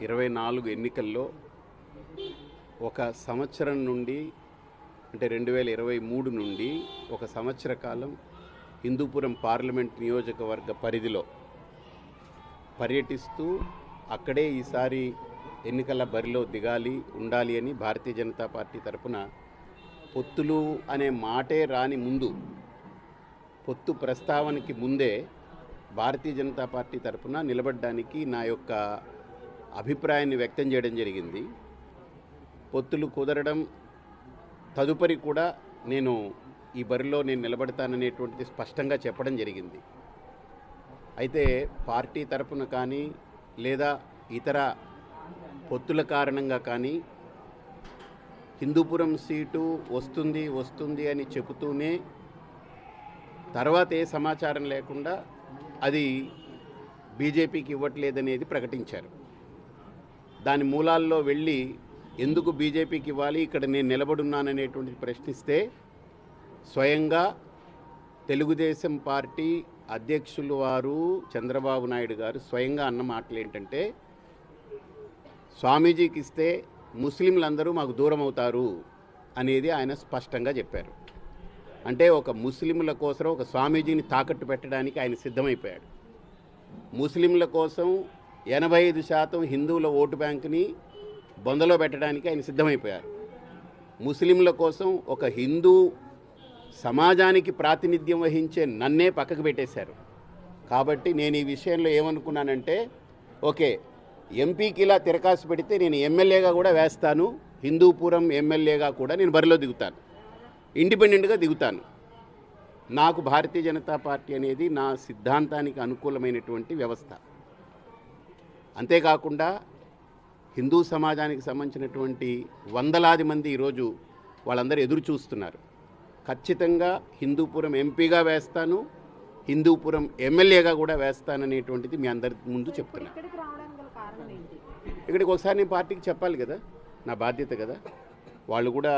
ఇరవై నాలుగు ఎన్నికల్లో ఒక సంవత్సరం నుండి అంటే రెండు వేల ఇరవై మూడు నుండి ఒక సంవత్సర కాలం హిందూపురం పార్లమెంట్ నియోజకవర్గ పరిధిలో పర్యటిస్తూ అక్కడే ఈసారి ఎన్నికల బరిలో దిగాలి ఉండాలి అని భారతీయ జనతా పార్టీ తరపున పొత్తులు అనే మాటే రాని ముందు పొత్తు ప్రస్తావనకి ముందే భారతీయ జనతా పార్టీ తరపున నిలబడడానికి నా యొక్క అభిప్రాయాన్ని వ్యక్తం చేయడం జరిగింది. పొత్తులు కుదరడం తదుపరి కూడా నేను ఈ బరిలో నేను నిలబడతాననేటువంటిది స్పష్టంగా చెప్పడం జరిగింది. అయితే పార్టీ తరపున కానీ లేదా ఇతర పొత్తుల కారణంగా కానీ హిందూపురం సీటు వస్తుంది వస్తుంది అని చెబుతూనే తర్వాత ఏ సమాచారం లేకుండా అది బీజేపీకి ఇవ్వట్లేదనేది ప్రకటించారు. దాని మూలాల్లో వెళ్ళి ఎందుకు బీజేపీకి ఇవ్వాలి ఇక్కడ నేను నిలబడున్నాననేటువంటిది ప్రశ్నిస్తే స్వయంగా తెలుగుదేశం పార్టీ అధ్యక్షులు వారు చంద్రబాబు నాయుడు గారు స్వయంగా అన్న మాటలు ఏంటంటే స్వామీజీకి ఇస్తే ముస్లింలందరూ మాకు దూరం అవుతారు అనేది ఆయన స్పష్టంగా చెప్పారు. అంటే ఒక ముస్లింల కోసం ఒక స్వామీజీని తాకట్టు పెట్టడానికి ఆయన సిద్ధమైపోయాడు. ముస్లింల కోసం ఎనభై ఐదు శాతం హిందువుల ఓటు బ్యాంకుని బొందలో పెట్టడానికి ఆయన సిద్ధమైపోయారు. ముస్లింల కోసం ఒక హిందూ సమాజానికి ప్రాతినిధ్యం వహించే నన్నే పక్కకు పెట్టేశారు. కాబట్టి నేను ఈ విషయంలో ఏమనుకున్నానంటే ఓకే ఎంపీకి ఇలా తిరకాసు పెడితే నేను ఎమ్మెల్యేగా కూడా వేస్తాను హిందూపురం ఎమ్మెల్యేగా కూడా నేను బరిలో దిగుతాను. ఇండిపెండెంట్గా దిగుతాను. నాకు భారతీయ జనతా పార్టీ అనేది నా సిద్ధాంతానికి అనుకూలమైనటువంటి వ్యవస్థ. అంతేకాకుండా హిందూ సమాజానికి సంబంధించినటువంటి వందలాది మంది ఈరోజు వాళ్ళందరూ ఎదురు చూస్తున్నారు. ఖచ్చితంగా హిందూపురం ఎంపీగా వేస్తాను హిందూపురం ఎమ్మెల్యేగా కూడా వేస్తాననేటువంటిది మీ అందరి ముందు ఏంటి? ఇక్కడికి ఒకసారి నేను పార్టీకి చెప్పాలి కదా నా బాధ్యత కదా. వాళ్ళు కూడా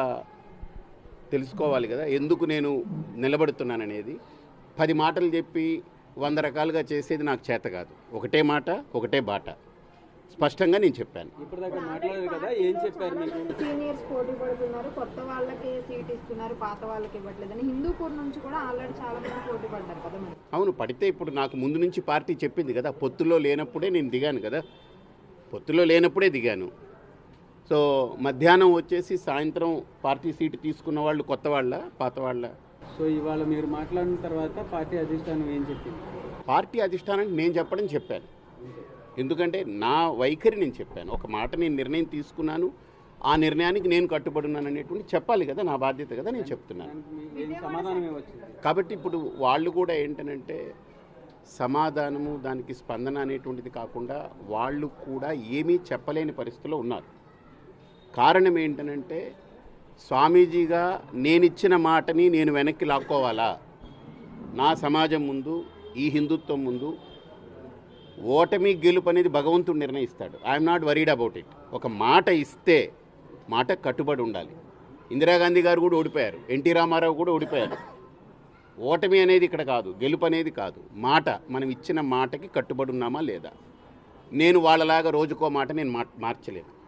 తెలుసుకోవాలి కదా ఎందుకు నేను నిలబడుతున్నాననేది. పది మాటలు చెప్పి వంద రకాలుగా చేసేది నాకు చేత కాదు. ఒకటే మాట ఒకటే బాట. స్పష్టంగా నేను చెప్పాను. ఇప్పటిదాకా మాట్లాడారు కదా ఏం చెప్పారు మీకు? సీనియర్స్ పోటీ పడుతున్నారు కొత్త వాళ్ళకి సీట్ ఇస్తున్నారు పాత వాళ్ళకి ఇవ్వట్లేదని. హిందూపూర్ నుంచి కూడా ఆల్రెడీ చాలా మంది పోటీ పడ్డారు కదా మరి. అవును పడితే ఇప్పుడు నాకు ముందు నుంచి పార్టీ చెప్పింది కదా పొత్తులో లేనప్పుడే నేను దిగాను కదా. పొత్తులో లేనప్పుడే దిగాను. సో మధ్యాహ్నం వచ్చేసి సాయంత్రం పార్టీ సీటు తీసుకున్న వాళ్ళు కొత్త వాళ్ళ పాత వాళ్ళ. సో ఇవాళ మీరు మాట్లాడిన తర్వాత పార్టీ అధిష్టానం ఏం చెప్పింది? పార్టీ అధిష్టానానికి నేను చెప్పడం చెప్పాను. ఎందుకంటే నా వైఖరి నేను చెప్పాను. ఒక మాట నేను నిర్ణయం తీసుకున్నాను. ఆ నిర్ణయానికి నేను కట్టుబడి ఉన్నాను అనేటువంటి చెప్పాలి కదా నా బాధ్యత కదా నేను చెప్తున్నాను. కాబట్టి ఇప్పుడు వాళ్ళు కూడా ఏంటనంటే సమాధానము దానికి స్పందన అనేటువంటిది కాకుండా వాళ్ళు కూడా ఏమీ చెప్పలేని పరిస్థితిలో ఉన్నారు. కారణం ఏంటనంటే స్వామీజీగా నేనిచ్చిన మాటని నేను వెనక్కి లాక్కోవాలా? నా సమాజం ముందు ఈ హిందుత్వం ముందు ఓటమి గెలుపు అనేది భగవంతుడు నిర్ణయిస్తాడు. I'm not worried about it. ఒక మాట ఇస్తే మాట కట్టుబడి ఉండాలి. ఇందిరాగాంధీ గారు కూడా ఓడిపోయారు. ఎన్టీ రామారావు కూడా ఓడిపోయారు. ఓటమి అనేది ఇక్కడ కాదు గెలుపు అనేది కాదు. మాట మనం ఇచ్చిన మాటకి కట్టుబడి ఉన్నామా లేదా? నేను వాళ్ళలాగా రోజుకో మాట నేను మార్చలేను.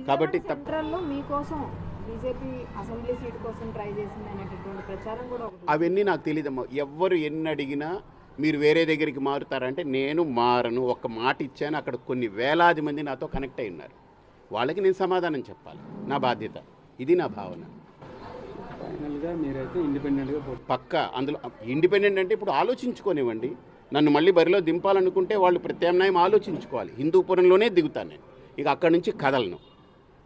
కాబట్టి సెంట్రల్లో మీకోసం బీజేపీ అసెంబ్లీ సీట్ కోసం ట్రై చేసింది అనేటటువంటి ప్రచారం కూడా ఒకటి అవన్నీ నాకు తెలియదమ్మా ఎవ్వరు ఎన్ని అడిగినా మీరు వేరే దగ్గరికి మారుతారంటే నేను మారను ఒక మాట ఇచ్చాను అక్కడ కొన్ని వేలాది మంది నాతో కనెక్ట్ అయి ఉన్నారు. వాళ్ళకి నేను సమాధానం చెప్పాలి. నా బాధ్యత. ఇది నా భావన. ఫైనల్గా మీరైతే ఇండిపెండెంట్గా పక్క. అందులో ఇండిపెండెంట్ అంటే ఇప్పుడు ఆలోచించుకోనివ్వండి. నన్ను మళ్ళీ బరిలో దింపాలనుకుంటే వాళ్ళు ప్రత్యామ్నాయం ఆలోచించుకోవాలి. హిందూపురంలోనే దిగుతాను నేను. ఇక అక్కడి నుంచి కదలను.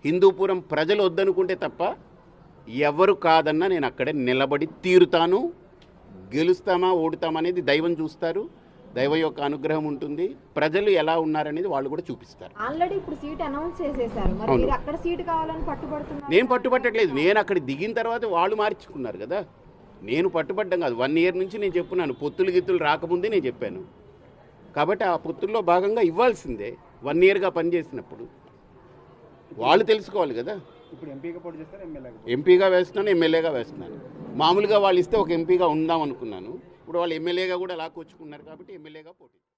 హిందూపురం ప్రజలు వద్దనుకుంటే తప్ప ఎవరు కాదన్నా నేను అక్కడే నిలబడి తీరుతాను. గెలుస్తామా ఓడుతామా అనేది దైవం చూస్తారు. దైవం యొక్క అనుగ్రహం ఉంటుంది. ప్రజలు ఎలా ఉన్నారనేది వాళ్ళు కూడా చూపిస్తారు. ఆల్రెడీ ఇప్పుడు సీట్ అనౌన్స్ చేసేసారు. మరి అవును. మీరు అక్కడ సీట్ కావాలని పట్టుబడుతున్నారు. నేను పట్టుబట్టట్లేదు. నేను అక్కడ దిగిన తర్వాత వాళ్ళు మార్చుకున్నారు కదా. నేను పట్టుబడ్డం కాదు. వన్ ఇయర్ నుంచి నేను చెప్పున్నాను. పొత్తులు గిత్తులు రాకముందే నేను చెప్పాను. కాబట్టి ఆ పొత్తుల్లో భాగంగా ఇవ్వాల్సిందే. వన్ ఇయర్గా పనిచేసినప్పుడు. వాళ్ళు తెలుసుకోవాలి కదా. ఇప్పుడు ఎంపీగా పోటీ చేస్తారు ఎమ్మెల్యేగా ఎంపీగా వేస్తున్నాను ఎమ్మెల్యేగా వేస్తున్నాను. మామూలుగా వాళ్ళు ఇస్తే ఒక ఎంపీగా ఉందాం అనుకున్నాను. ఇప్పుడు వాళ్ళు ఎమ్మెల్యేగా కూడా లాక్కొచ్చుకున్నారు కాబట్టి ఎమ్మెల్యేగా పోటీ